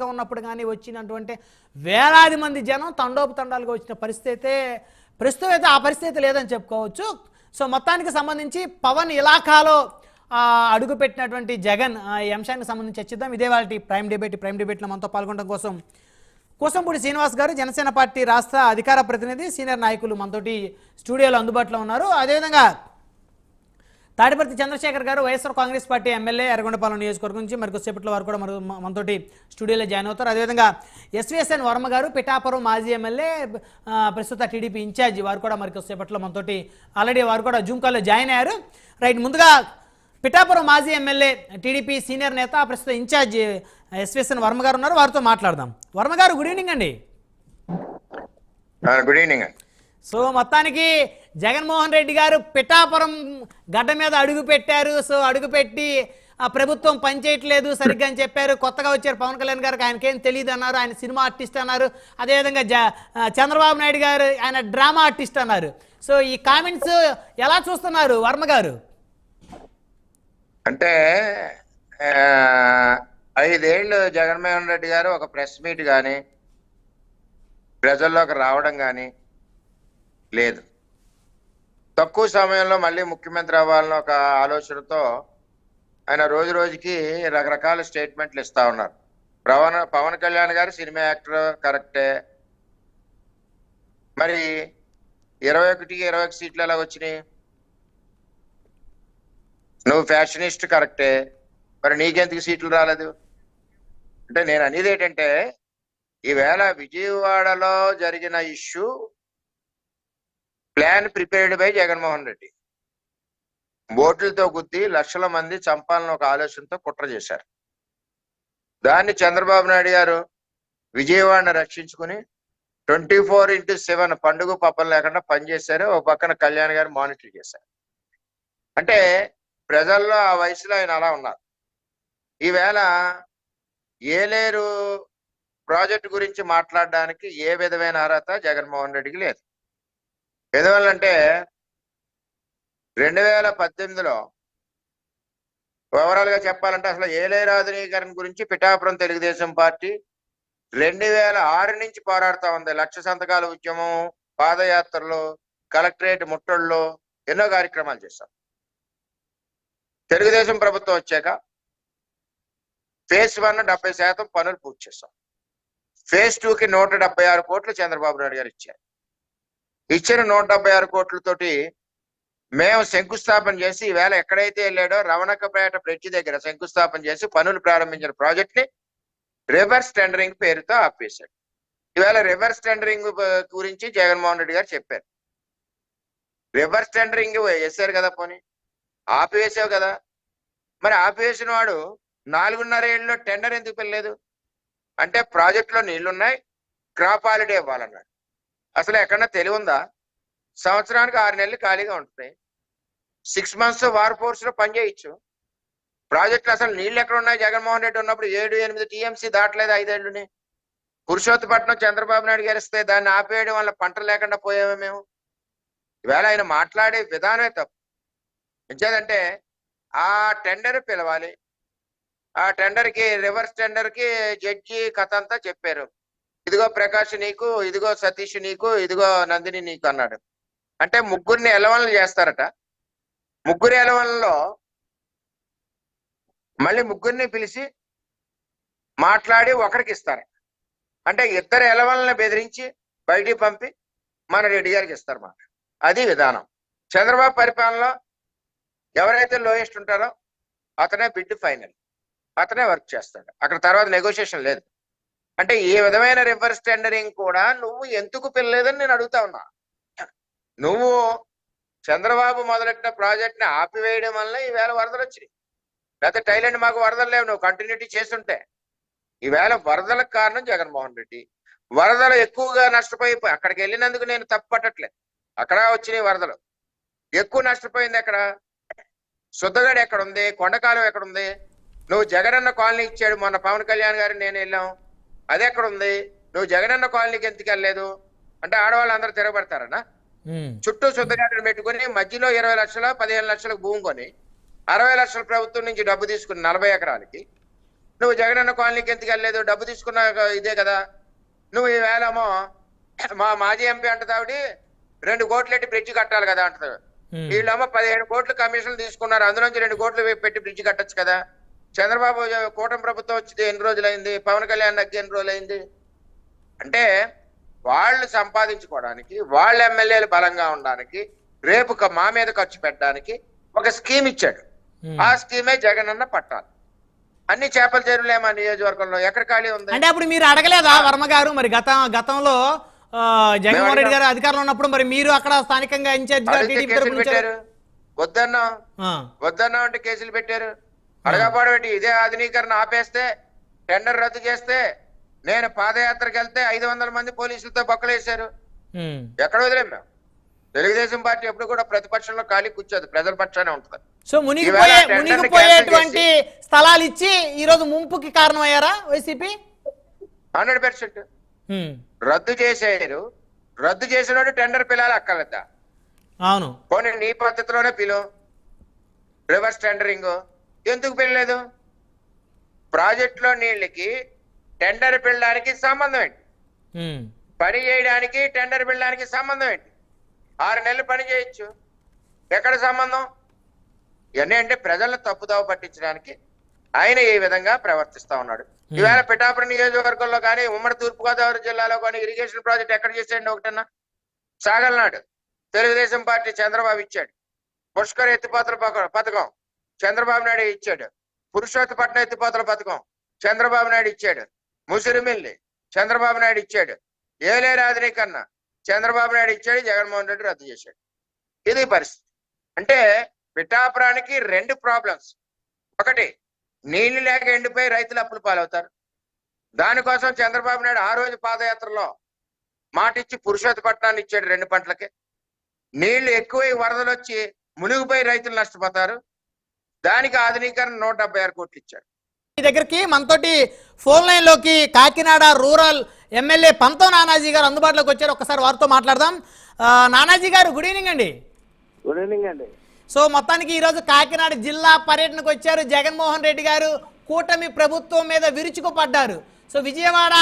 గా ఉన్నప్పుడు కానీ వచ్చినటువంటి వేలాది మంది జనం తండోపతండాలుగా వచ్చిన పరిస్థితి అయితే ప్రస్తుతం అయితే ఆ పరిస్థితి లేదని చెప్పుకోవచ్చు. సో మొత్తానికి సంబంధించి పవన్ ఇలాఖాలో అడుగుపెట్టినటువంటి జగన్ ఈ అంశానికి సంబంధించి చర్చిద్దాం. ఇదే వాళ్ళ ప్రైమ్ డిబేట్ ప్రైమ్ డిబేట్లో మనతో పాల్గొనడం కోసం కోసంపూడి శ్రీనివాస్ గారు జనసేన పార్టీ రాష్ట్ర అధికార ప్రతినిధి సీనియర్ నాయకులు మనతోటి స్టూడియోలో అందుబాటులో ఉన్నారు. అదేవిధంగా Tadiparthi Chandrasekhar garu YSR Congress party MLA Yerragondapalem నియోజకవర్గం నుంచి మరి కొద్దిసేపట్లో వారు కూడా మరి మనతోటి స్టూడియోలో జాయిన్ అవుతారు. అదేవిధంగా ఎస్విఎస్ఎన్ వర్మ గారు పిఠాపురం మాజీ ఎమ్మెల్యే ప్రస్తుత టీడీపీ ఇన్ఛార్జి వారు కూడా మరి కొద్దిసేపట్లో మనతోటి ఆల్రెడీ వారు కూడా జూమ్ కాల్లో జాయిన్ అయ్యారు. రైట్ ముందుగా పిఠాపురం మాజీ ఎమ్మెల్యే టీడీపీ సీనియర్ నేత ప్రస్తుత ఇన్ఛార్జ్ ఎస్విఎస్ఎన్ వర్మ గారు ఉన్నారు. వారితో మాట్లాడదాం. వర్మ గారు గుడ్ ఈవినింగ్ అండి. గుడ్ ఈవినింగ్ సో మొత్తానికి జగన్మోహన్ రెడ్డి గారు పిఠాపురం గడ్డ మీద అడుగు పెట్టారు. సో అడుగు పెట్టి ఆ ప్రభుత్వం పనిచేయట్లేదు సరిగ్గా అని చెప్పారు. కొత్తగా వచ్చారు పవన్ కళ్యాణ్ గారికి ఆయనకేం తెలియదు అన్నారు. ఆయన సినిమా ఆర్టిస్ట్ అన్నారు. అదేవిధంగా జ చంద్రబాబు నాయుడు గారు ఆయన డ్రామా ఆర్టిస్ట్ అన్నారు. సో ఈ కామెంట్స్ ఎలా చూస్తున్నారు వర్మ గారు? అంటే ఐదేళ్ళు జగన్మోహన్ రెడ్డి గారు ఒక ప్రెస్ మీట్ కానీ ప్రజల్లోకి రావడం కానీ లేదు. తక్కువ సమయంలో మళ్ళీ ముఖ్యమంత్రి అవ్వాలని ఒక ఆలోచనతో ఆయన రోజు రోజుకి రకరకాల స్టేట్మెంట్లు ఇస్తా ఉన్నారు. పవన్ పవన్ కళ్యాణ్ గారు సినిమా యాక్టర్ కరెక్టే. మరి ఇరవై ఒకటి ఇరవై ఒక సీట్లు ఎలా వచ్చినాయి? నువ్వు ఫ్యాషనిస్ట్ కరెక్టే. మరి నీకెందుకు సీట్లు రాలేదు? అంటే నేను అనేది ఏంటంటే ఈవేళ విజయవాడలో జరిగిన issue plan prepared by Jaganmohan Reddy. బోట్లతో గుద్ది లక్షల మంది చంపాలని ఒక ఆలోచనతో కుట్ర చేశారు. దాన్ని చంద్రబాబు నాయుడు గారు విజయవాడను రక్షించుకుని ట్వంటీ ఫోర్ ఇంటూ సెవెన్ పండుగ పప్పం లేకుండా పనిచేశారు ఒక పక్కన కళ్యాణ్ గారు మానిటర్ చేశారు. అంటే ప్రజల్లో ఆ వయసులో ఆయన అలా ఉన్నారు. ఈవేళ ఏలేరు ప్రాజెక్టు గురించి మాట్లాడడానికి ఏ విధమైన అర్హత జగన్మోహన్ రెడ్డికి లేదు. ఎందువల్లంటే రెండు వేల పద్దెనిమిదిలో ఓవరాల్గా చెప్పాలంటే అసలు ఏలేరాధునీకరణ గురించి పిఠాపురం తెలుగుదేశం పార్టీ రెండు వేల ఆరు నుంచి పోరాడుతూ ఉంది. లక్ష సంతకాల ఉద్యమం పాదయాత్రలు కలెక్టరేట్ ముట్టళ్ళు ఎన్నో కార్యక్రమాలు చేశాం. తెలుగుదేశం ప్రభుత్వం వచ్చాక ఫేజ్ వన్ డెబ్బై శాతం పనులు పూర్తి చేశాం. ఫేజ్ టూకి నూట డెబ్బై ఆరు కోట్లు చంద్రబాబు నాయుడు గారు ఇచ్చారు. ఇచ్చిన నూట డెబ్బై ఆరు కోట్లతోటి మేము శంకుస్థాపన చేసి ఈవేళ ఎక్కడైతే వెళ్ళాడో రవణకపేట బ్రిడ్జ్ దగ్గర శంకుస్థాపన చేసి పనులు ప్రారంభించిన ప్రాజెక్ట్ని రివర్స్ టెండరింగ్ పేరుతో ఆపేశాడు. ఈవేళ రివర్స్ టెండరింగ్ గురించి జగన్మోహన్ రెడ్డి గారు చెప్పారు. రివర్స్ టెండరింగ్ వేసారు కదా పోనీ. ఆపివేసావు కదా. మరి ఆపివేసిన వాడు నాలుగున్నర ఏళ్ళలో టెండర్ ఎందుకు వెళ్ళలేదు అంటే ప్రాజెక్టులో నీళ్ళున్నాయి క్రాప్ హాలిడే ఇవ్వాలన్నాడు. అసలు ఎక్కడన్నా తెలివి ఉందా సంవత్సరానికి ఆరు నెలలు ఖాళీగా ఉంటుంది. సిక్స్ మంత్స్ వార్ ఫోర్స్లో పనిచేయచ్చు ప్రాజెక్టులు అసలు నీళ్ళు ఎక్కడ ఉన్నాయి? జగన్మోహన్ రెడ్డి ఉన్నప్పుడు ఏడు ఎనిమిది టీఎంసీ దాటలేదు ఐదేళ్ళుని పురుషోత్తపట్నం చంద్రబాబు నాయుడు గెలిస్తే దాన్ని ఆపేయడం వల్ల పంట లేకుండా పోయామే మేము? ఈవేళ ఆయన మాట్లాడే విధానమే తప్పు. ఎంచేదంటే ఆ టెండర్ పిలవాలి. ఆ టెండర్కి రివర్స్ టెండర్కి జడ్జి కథ అంతా చెప్పారు. ఇదిగో ప్రకాష్ నీకు ఇదిగో సతీష్ నీకు ఇదిగో నందిని నీకు అన్నాడు. అంటే ముగ్గురిని ఎలవనలు చేస్తారట. ముగ్గురు ఎలవనలో మళ్ళీ ముగ్గురిని పిలిచి మాట్లాడి ఒకరికి ఇస్తారు. అంటే ఇద్దరు ఎలవలని బెదిరించి బయటికి పంపి మన రెడ్డి గారికి ఇస్తారు మాట. అది విధానం. చంద్రబాబు పరిపాలనలో ఎవరైతే లోయెస్ట్ ఉంటారో అతనే బిడ్ ఫైనల్. అతనే వర్క్ చేస్తాడు. అక్కడ తర్వాత నెగోషియేషన్ లేదు. అంటే ఈ విధమైన రివర్స్ టెండరింగ్ కూడా నువ్వు ఎందుకు పిల్లలేదని నేను అడుగుతా ఉన్నా. నువ్వు చంద్రబాబు మొదలెట్టిన ప్రాజెక్ట్ని ఆపివేయడం వల్ల ఈవేళ వరదలు వచ్చినాయి. లేకపోతే థైలాండ్ మాకు వరదలు లేవు నువ్వు కంటిన్యూటీ చేస్తుంటే. ఈవేళ వరదలకు కారణం జగన్మోహన్ రెడ్డి. వరదలు ఎక్కువగా నష్టపోయి అక్కడికి వెళ్ళినందుకు నేను తప్పు పట్టట్లేదు అక్కడ వచ్చినాయి వరదలు. ఎక్కువ నష్టపోయింది ఎక్కడ? శుద్ధగడ ఎక్కడ ఉంది? కొండకాలం ఎక్కడ ఉంది? నువ్వు జగనన్న కాలనీ ఇచ్చాడు మొన్న పవన్ కళ్యాణ్ గారు నేను వెళ్ళాం. అది ఎక్కడ ఉంది నువ్వు జగనన్న కాలనీకి ఎందుకు వెళ్ళలేదు? అంటే ఆడవాళ్ళు అందరూ తిరగబడతారనా చుట్టూ శుద్ధగాటలు పెట్టుకుని మధ్యలో ఇరవై లక్షల పదిహేను లక్షలకు భూమి కొని అరవై లక్షల ప్రభుత్వం నుంచి డబ్బు తీసుకుని నలభై ఎకరాలకి నువ్వు జగనన్న కాలనీకి ఎందుకు వెళ్ళలేదు? డబ్బు తీసుకున్నా ఇదే కదా. నువ్వు ఈ వేళమో మా మాజీ ఎంపీ అంటది ఆవిడ రెండు కోట్లెట్టి బ్రిడ్జ్ కట్టాలి కదా అంటది. ఉమ్. వీళ్ళేమో పదిహేను కోట్లు కమిషన్లు తీసుకున్నారు. అందులోంచి రెండు కోట్లు పెట్టి బ్రిడ్జ్ కట్టొచ్చు కదా. చంద్రబాబు కూటమి ప్రభుత్వం వచ్చింది ఎన్ని రోజులైంది? పవన్ కళ్యాణ్ నగ్గి ఎన్ని రోజులైంది? అంటే వాళ్ళు సంపాదించుకోవడానికి వాళ్ళ ఎమ్మెల్యేలు బలంగా ఉండడానికి రేపు మా మీద ఖర్చు పెట్టడానికి ఒక స్కీమ్ ఇచ్చాడు. ఆ స్కీమే జగనన్న పట్టాలి. అన్ని చేపల చెరువులే మా నియోజకవర్గంలో? ఎక్కడ ఖాళీ ఉంది? అంటే అప్పుడు మీరు అడగలేదా వర్మ గారు? మరి గత గతంలో జగన్మోహన్ రెడ్డి గారు అధికారంలో ఉన్నప్పుడు మరి మీరు అక్కడ స్థానికంగా ఇన్ఛార్జ్. పెట్టారు. వద్దన్నా. వద్దన్నా అంటే కేసులు పెట్టారు. అడగపాడు పెట్టి ఇదే ఆధునీకరణ ఆపేస్తే టెండర్ రద్దు చేస్తే నేను పాదయాత్రకు వెళ్తే ఐదు వందల మంది పోలీసులతో బొక్కలేశారు. ఎక్కడ వదిలేం మేము? తెలుగుదేశం పార్టీ ఎప్పుడు కూడా ప్రతిపక్షంలో ఖాళీ కూర్చోదు. ప్రజల పక్షానే ఉంటుంది. సో మునిగిపోయే మునిగిపోయేటువంటి స్థలాలు ఇచ్చి ఈ రోజు ముంపుకి కారణమయ్యారా వైసీపీ? Hundred percent. రద్దు చేసేరు రద్దు చేసినోడు టెండర్ పిల్లలు అక్కర్లేదా? అవును. పోనీ నీ పద్ధతిలోనే పిలు రివర్స్ టెండరింగ్. ఎందుకు పిల్లలేదు ప్రాజెక్టులో నీళ్ళకి టెండర్ పిల్లడానికి సంబంధం ఏంటి. పని చేయడానికి టెండర్ పిల్లడానికి సంబంధం ఏంటి? ఆరు నెలలు పని చేయొచ్చు. ఎక్కడ సంబంధం? ఇవన్నీ అంటే ప్రజలను తప్పుదావ పట్టించడానికి ఆయన ఈ విధంగా ప్రవర్తిస్తా ఉన్నాడు. ఈవేళ పిఠాపురం నియోజకవర్గంలో కానీ ఉమ్మడి తూర్పుగోదావరి జిల్లాలో కానీ ఇరిగేషన్ ప్రాజెక్ట్ ఎక్కడ చేసేయండి ఒకటన్నా? సాగలనాడు. తెలుగుదేశం పార్టీ చంద్రబాబు ఇచ్చాడు. పుష్కర్ ఎత్తిపోతల పథకం- పథకం. చంద్రబాబు నాయుడు ఇచ్చాడు. పురుషోత్తపట్నం ఎత్తిపోతల పథకం చంద్రబాబు నాయుడు ఇచ్చాడు. ముసిరిమిల్లి చంద్రబాబు నాయుడు ఇచ్చాడు. ఏలే రాజనీకన్నా చంద్రబాబు నాయుడు ఇచ్చాడు జగన్మోహన్ రెడ్డి రద్దు చేశాడు. ఇది పరిస్థితి. అంటే పిఠాపురానికి రెండు ప్రాబ్లమ్స్ ఒకటి నీళ్ళు లేక ఎండిపోయి రైతులు అప్పులు పాలవుతారు. దానికోసం చంద్రబాబు నాయుడు ఆ రోజు పాదయాత్రలో మాటిచ్చి పురుషోత్తపట్నాన్ని ఇచ్చాడు రెండు పంటలకి. నీళ్ళు ఎక్కువై వరదలు వచ్చి మునిగిపోయి రైతులు నష్టపోతారు. దానికి ఆధునీకరణ నూట డెబ్బై ఆరు కోట్లు ఇచ్చాడు. మీ దగ్గరికి మనతోటి ఫోన్ లైన్లోకి కాకినాడ రూరల్ ఎమ్మెల్యే పంతో నానాజీ గారు అందుబాటులోకి వచ్చారు. ఒకసారి వారితో మాట్లాడదాం. నానాజీ గారు గుడ్ ఈవినింగ్ అండి. గుడ్ ఈవినింగ్ అండి. సో మొత్తానికి ఈరోజు కాకినాడ జిల్లా పర్యటనకు వచ్చారు జగన్మోహన్ రెడ్డి గారు. కూటమి ప్రభుత్వం మీద విరుచుకుపడ్డారు. సో విజయవాడ